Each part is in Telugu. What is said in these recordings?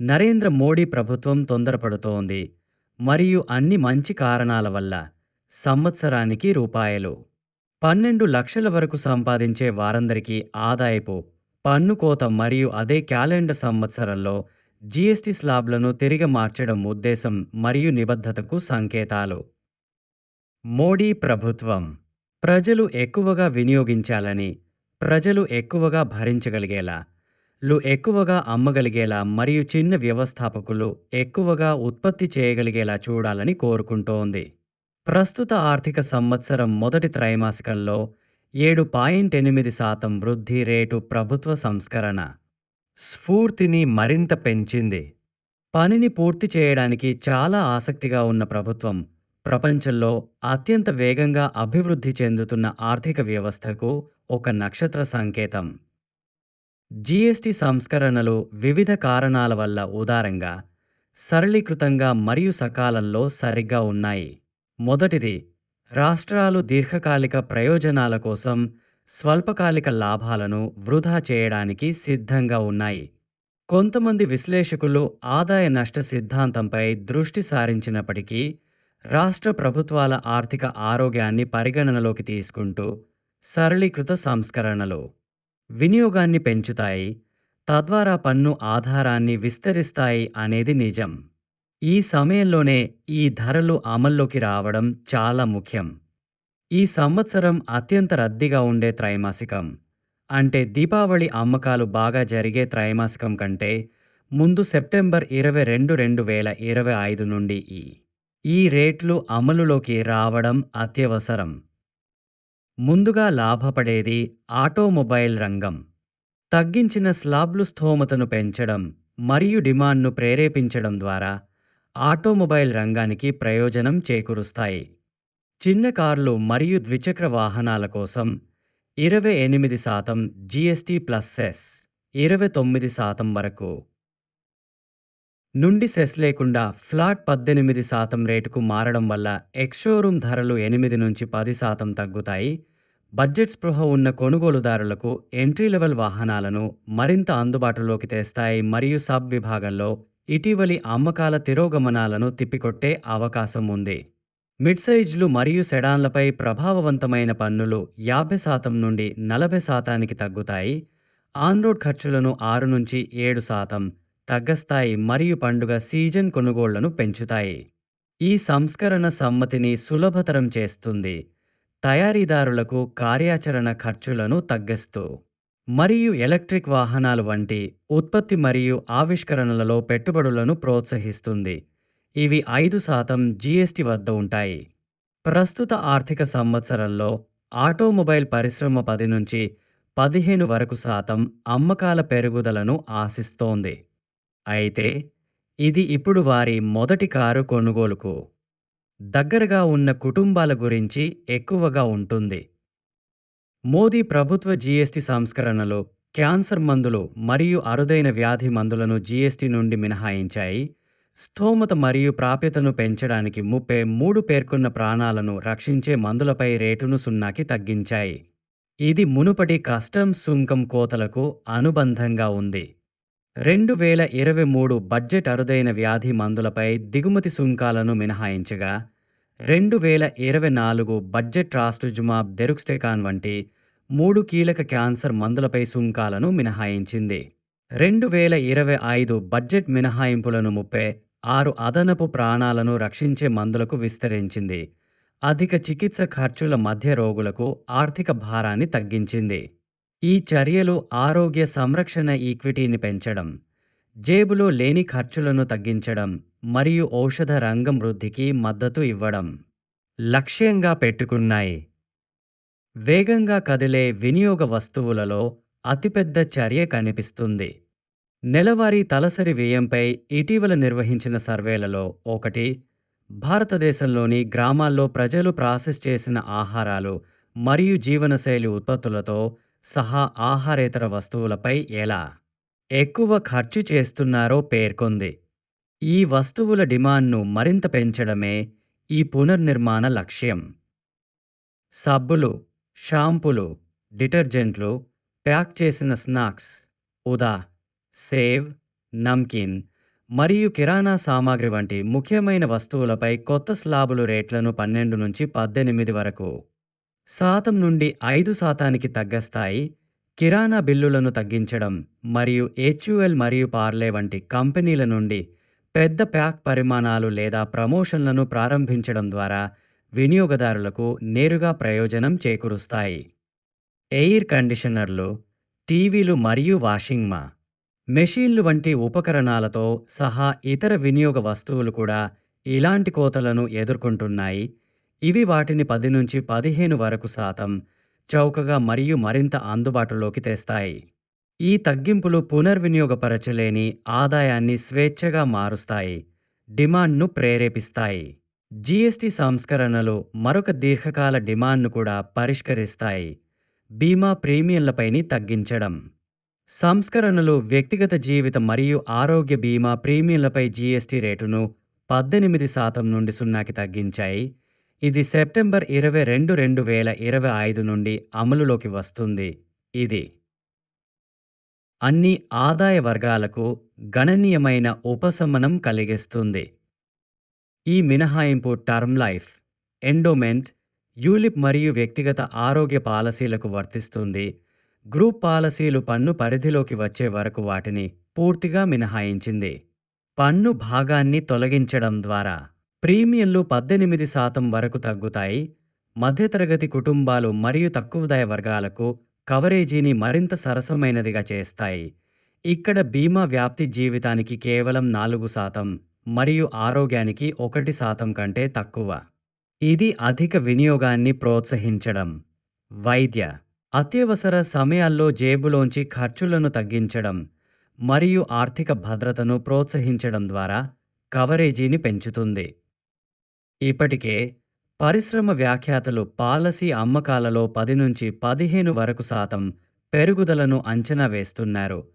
నరేంద్ర మోడీ ప్రభుత్వం తొందరపడుతోంది. మరియు అన్ని మంచి కారణాల వల్ల సంవత్సరానికి రూపాయలు. పన్నెండు లక్షల వరకు సంపాదించే వారందరికీ ఆదాయపు పన్ను కోత మరియు అదే క్యాలెండర్ సంవత్సరంలో జీఎస్టీ స్లాబ్లను తిరిగి మార్చడం ఉద్దేశం మరియు నిబద్ధతకు సంకేతాలు. మోడీ ప్రభుత్వం ప్రజలు ఎక్కువగా వినియోగించాలని ప్రజలు ఎక్కువగా భరించగలిగేలా లు ఎక్కువగా అమ్మగలిగేలా మరియు చిన్న వ్యవస్థాపకులు ఎక్కువగా ఉత్పత్తి చేయగలిగేలా చూడాలని కోరుకుంటోంది. ప్రస్తుత ఆర్థిక సంవత్సరం మొదటి త్రైమాసికంలో ఏడు పాయింట్ ఎనిమిది శాతం వృద్ధి రేటు ప్రభుత్వ సంస్కరణ. స్ఫూర్తిని మరింత పెంచింది. పనిని పూర్తి చేయడానికి చాలా ఆసక్తిగా ఉన్న ప్రభుత్వం ప్రపంచంలో అత్యంత వేగంగా అభివృద్ధి చెందుతున్న ఆర్థిక వ్యవస్థకు ఒక నక్షత్ర సంకేతం. జీఎస్టీ సంస్కరణలు వివిధ కారణాల వల్ల ఉదారంగా సరళీకృతంగా మరియు సకాలంలో సరిగ్గా ఉన్నాయి. మొదటిది రాష్ట్రాలు దీర్ఘకాలిక ప్రయోజనాల కోసం స్వల్పకాలిక లాభాలను వృధా చేయడానికి సిద్ధంగా ఉన్నాయి. కొంతమంది విశ్లేషకులు ఆదాయ నష్ట సిద్ధాంతంపై దృష్టి సారించినప్పటికీ రాష్ట్ర ప్రభుత్వాల ఆర్థిక ఆరోగ్యాన్ని పరిగణనలోకి తీసుకుంటూ సరళీకృత సంస్కరణలు. వినియోగాన్ని పెంచుతాయి తద్వారా పన్ను ఆధారాన్ని విస్తరిస్తాయి అనేది నిజం. ఈ సమయంలోనే ఈ ధరలు అమల్లోకి రావడం చాలా ముఖ్యం. ఈ సంవత్సరం అత్యంత రద్దీగా ఉండే త్రైమాసికం. అంటే దీపావళి అమ్మకాలు బాగా జరిగే త్రైమాసికం కంటే ముందు సెప్టెంబర్ ఇరవై రెండు రెండు వేల ఇరవై ఐదు నుండి ఈ ఈ రేట్లు అమలులోకి రావడం అత్యవసరం. ముందుగా లాభపడేది ఆటోమొబైల్ రంగం. తగ్గించిన స్లాబ్లు స్థోమతను పెంచడం మరియు డిమాండ్ను ప్రేరేపించడం ద్వారా ఆటోమొబైల్ రంగానికి ప్రయోజనం చేకూరుస్తాయి. చిన్న కార్లు మరియు ద్విచక్ర వాహనాల కోసం ఇరవై ఎనిమిది శాతం జీఎస్టీ ప్లస్ సెస్ ఇరవై తొమ్మిది శాతం వరకు. నుండి సెస్ లేకుండా ఫ్లాట్ పద్దెనిమిది శాతం రేటుకు మారడం వల్ల ఎక్స్షోరూమ్ ధరలు ఎనిమిది నుంచి పది శాతం తగ్గుతాయి. బడ్జెట్ స్పృహ ఉన్న కొనుగోలుదారులకు ఎంట్రీ లెవెల్ వాహనాలను మరింత అందుబాటులోకి తెస్తాయి మరియు సబ్ విభాగంలో ఇటీవలి అమ్మకాల తిరోగమనాలను తిప్పికొట్టే అవకాశం ఉంది. మిడ్ సైజ్లు మరియు సెడాన్లపై ప్రభావవంతమైన పన్నులు యాభై శాతం నుండి నలభై శాతానికి తగ్గుతాయి. ఆన్రోడ్ ఖర్చులను ఆరు నుంచి ఏడు శాతం తగ్గస్తాయి మరియు పండుగ సీజన్ కొనుగోళ్ళను పెంచుతాయి. ఈ సంస్కరణ సమ్మతిని సులభతరం చేస్తుంది. తయారీదారులకు కార్యాచరణ ఖర్చులను తగ్గిస్తూ మరియు ఎలక్ట్రిక్ వాహనాలు వంటి ఉత్పత్తి మరియు ఆవిష్కరణలలో పెట్టుబడులను ప్రోత్సహిస్తుంది. ఇవి ఐదు శాతం జీఎస్టీ వద్ద ఉంటాయి. ప్రస్తుత ఆర్థిక సంవత్సరంలో ఆటోమొబైల్ పరిశ్రమ పది నుంచి పదిహేను వరకు శాతం అమ్మకాల పెరుగుదలను ఆశిస్తోంది. అయితే ఇది ఇప్పుడు వారి మొదటి కారు కొనుగోలుకు దగ్గరగా ఉన్న కుటుంబాల గురించి ఎక్కువగా ఉంటుంది. మోదీ ప్రభుత్వ జీఎస్టీ సంస్కరణలు క్యాన్సర్ మందులు మరియు అరుదైన వ్యాధి మందులను జీఎస్టీ నుండి మినహాయించాయి. స్థోమత మరియు ప్రాప్యతను పెంచడానికి ముప్పై మూడు పేర్కొన్న ప్రాణాలను రక్షించే మందులపై రేటును సున్నాకి తగ్గించాయి. ఇది మునుపటి కస్టమ్స్ సుంకం కోతలకు అనుబంధంగా ఉంది. రెండు వేల ఇరవై మూడు బడ్జెట్ అరుదైన వ్యాధి మందులపై దిగుమతి సుంకాలను మినహాయించగా రెండు వేల ఇరవై నాలుగు బడ్జెట్ రాస్టుజుమాబ్ దెరుక్స్టెకాన్ వంటి మూడు కీలక క్యాన్సర్ మందులపై సుంకాలను మినహాయించింది. రెండు వేల ఇరవై ఐదు బడ్జెట్ మినహాయింపులను ముప్పై ఆరు అదనపు ప్రాణాలను రక్షించే మందులకు విస్తరించింది. అధిక చికిత్స ఖర్చుల మధ్య రోగులకు ఆర్థిక భారాన్ని తగ్గించింది. ఈ చర్యలు ఆరోగ్య సంరక్షణ ఈక్విటీని పెంచడం జేబులో లేని ఖర్చులను తగ్గించడం మరియు ఔషధ రంగం వృద్ధికి మద్దతు ఇవ్వడం లక్ష్యంగా పెట్టుకున్నాయి. వేగంగా కదిలే వినియోగ వస్తువులలో అతిపెద్ద చర్య కనిపిస్తుంది. నెలవారీ తలసరి వ్యయంపై ఇటీవల నిర్వహించిన సర్వేలలో ఒకటి భారతదేశంలోని గ్రామాల్లో ప్రజలు ప్రాసెస్ చేసిన ఆహారాలు మరియు జీవనశైలి ఉత్పత్తులతో సహా ఆహారేతర వస్తువులపై ఎలా ఎక్కువ ఖర్చు చేస్తున్నారో పేర్కొంది. ఈ వస్తువుల డిమాండ్ను మరింత పెంచడమే ఈ పునర్నిర్మాణ లక్ష్యం. సబ్బులు షాంపులు డిటర్జెంట్లు ప్యాక్ చేసిన స్నాక్స్ ఉదా సేవ్ నమ్కిన్ మరియు కిరాణా సామాగ్రి వంటి ముఖ్యమైన వస్తువులపై కొత్త స్లాబులు రేట్లను పన్నెండు నుంచి పద్దెనిమిది వరకు శాతం నుండి ఐదు శాతానికి తగ్గస్తాయి కిరాణా బిల్లులను తగ్గించడం మరియు హెచ్యుఎల్ మరియు పార్లే వంటి కంపెనీల నుండి పెద్ద ప్యాక్ పరిమాణాలు లేదా ప్రమోషన్లను ప్రారంభించడం ద్వారా వినియోగదారులకు నేరుగా ప్రయోజనం చేకూరుస్తాయి. ఎయిర్ కండిషనర్లు టీవీలు మరియు వాషింగ్ మా మెషీన్లు వంటి ఉపకరణాలతో సహా ఇతర వినియోగ వస్తువులు కూడా ఇలాంటి కోతలను ఎదుర్కొంటున్నాయి. ఇవి వాటిని పది నుంచి పదిహేను వరకు శాతం చౌకగా మరియు మరింత అందుబాటులోకి తెస్తాయి. ఈ తగ్గింపులు పునర్వినియోగపరచలేని ఆదాయాన్ని స్వేచ్ఛగా మారుస్తాయి డిమాండ్ను ప్రేరేపిస్తాయి. జీఎస్టీ సంస్కరణలు మరొక దీర్ఘకాల డిమాండ్ను కూడా పరిష్కరిస్తాయి బీమా ప్రీమియంలపైని తగ్గించడం. సంస్కరణలు వ్యక్తిగత జీవిత మరియు ఆరోగ్య బీమా ప్రీమియంలపై జీఎస్టీ రేటును పద్దెనిమిది శాతం నుండి సున్నాకి తగ్గించాయి ఇది సెప్టెంబర్ ఇరవై రెండు రెండు వేల ఇరవై ఐదు నుండి అమలులోకి వస్తుంది. ఇది అన్ని ఆదాయ వర్గాలకు గణనీయమైన ఉపశమనం కలిగిస్తుంది. ఈ మినహాయింపు టర్మ్ లైఫ్ ఎండోమెంట్ యూలిప్ మరియు వ్యక్తిగత ఆరోగ్య పాలసీలకు వర్తిస్తుంది. గ్రూప్ పాలసీలు పన్ను పరిధిలోకి వచ్చే వరకు వాటిని పూర్తిగా మినహాయించింది. పన్ను భాగాన్ని తొలగించడం ద్వారా ప్రీమియంలు పద్దెనిమిది శాతం వరకు తగ్గుతాయి. మధ్యతరగతి కుటుంబాలు మరియు తక్కువదాయ వర్గాలకు కవరేజీని మరింత సరసమైనదిగా చేస్తాయి. ఇక్కడ బీమా వ్యాప్తి జీవితానికి కేవలం నాలుగు శాతం మరియు ఆరోగ్యానికి ఒకటి శాతం కంటే తక్కువ. ఇది అధిక వినియోగాన్ని ప్రోత్సహించడం. వైద్య అత్యవసర సమయాల్లో జేబులోంచి ఖర్చులను తగ్గించడం మరియు ఆర్థిక భద్రతను ప్రోత్సహించడం ద్వారా కవరేజీని పెంచుతుంది. ఇప్పటికే పరిశ్రమ వ్యాఖ్యాతలు పాలసీ అమ్మకాలలో పది నుంచి పదిహేను వరకు శాతం పెరుగుదలను అంచనా వేస్తున్నారు.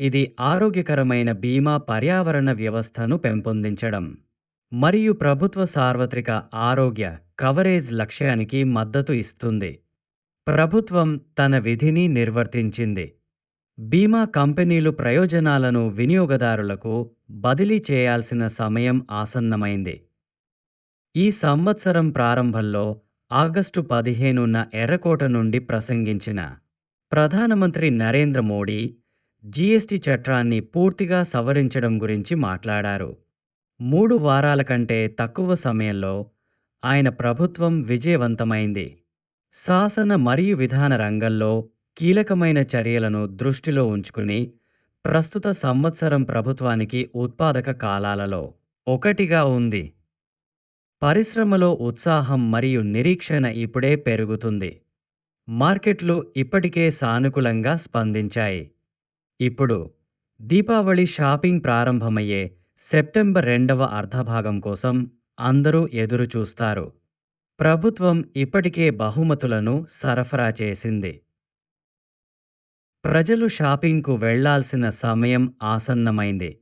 ఇది ఆరోగ్యకరమైన బీమా పర్యావరణ వ్యవస్థను పెంపొందించడం. మరియు ప్రభుత్వ సార్వత్రిక ఆరోగ్య కవరేజ్ లక్ష్యానికి మద్దతు ఇస్తుంది. ప్రభుత్వం తన విధిని నిర్వర్తించింది. బీమా కంపెనీలు ప్రయోజనాలను వినియోగదారులకు బదిలీ చేయాల్సిన సమయం ఆసన్నమైంది. ఈ సంవత్సరం ప్రారంభంలో ఆగస్టు పదిహేనున ఎర్రకోట నుండి ప్రసంగించిన ప్రధానమంత్రి నరేంద్ర మోడీ జీఎస్టీ చట్టాన్ని పూర్తిగా సవరించడం గురించి మాట్లాడారు. మూడు వారాల కంటే తక్కువ సమయంలో ఆయన ప్రభుత్వం విజయవంతమైంది. శాసన మరియు విధాన రంగంలో కీలకమైన చర్యలను దృష్టిలో ఉంచుకుని ప్రస్తుత సంవత్సరం ప్రభుత్వానికి ఉత్పాదక కాలాలలో ఒకటిగా ఉంది. పరిశ్రమలో ఉత్సాహం మరియు నిరీక్షణ ఇప్పుడే పెరుగుతుంది. మార్కెట్లు ఇప్పటికే సానుకూలంగా స్పందించాయి. ఇప్పుడు దీపావళి షాపింగ్ ప్రారంభమయ్యే సెప్టెంబర్ రెండవ అర్ధభాగం కోసం అందరూ ఎదురుచూస్తారు ప్రభుత్వం ఇప్పటికే బహుమతులను సరఫరా చేసింది. ప్రజలు షాపింగ్కు వెళ్ళాల్సిన సమయం ఆసన్నమైంది.